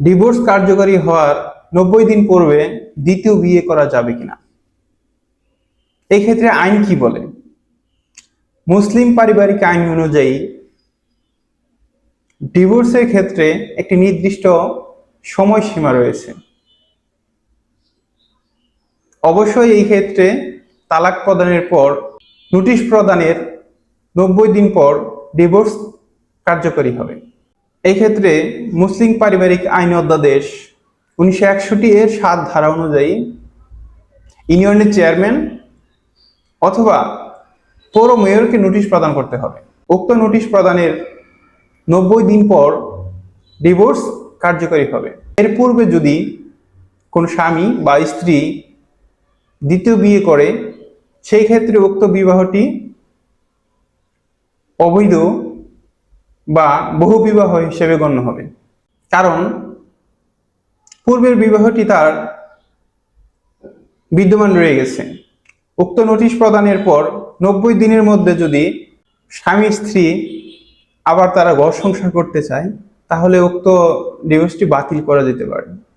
Divorce কার্যকরী হওয়ার নব্বই দিন পূর্বে দ্বিতীয় বিয়ে করা যাবে কিনা? এই ক্ষেত্রে আইন কি বলে? মুসলিম পারিবারিক আইন অনুযায়ী, ডিভোর্সের ক্ষেত্রে একটি নির্দিষ্ট সময়সীমা রয়েছে। অবশ্যই এই ক্ষেত্রে তালাক প্রদানের পর, নোটিশ প্রদানের নব্বই দিন পর ডিভোর্স কার্যকরী হবে। এই ক্ষেত্রে মুসলিম পারিবারিক আইন অধ্যাদেশ উনিশশো একষট্টি এর সাত ধারা অনুযায়ী ইউনিয়নের চেয়ারম্যান অথবা পৌর মেয়রকে নোটিশ প্রদান করতে হবে। উক্ত নোটিশ প্রদানের নব্বই দিন পর ডিভোর্স কার্যকরী হবে। এর পূর্বে যদি কোন স্বামী বা স্ত্রী দ্বিতীয় বিয়ে করে, সেই ক্ষেত্রে উক্ত বিবাহটি অবৈধ বা বহু বিবাহ হিসেবে গণ্য হবে। কারণ পূর্বের বিবাহটি তার বিদ্যমান রয়ে গেছে। উক্ত নোটিশ প্রদানের পর নব্বই দিনের মধ্যে যদি স্বামী স্ত্রী আবার তারা ঘর সংসার করতে চায়, তাহলে উক্ত ডিভোর্সটি বাতিল করা যেতে পারে।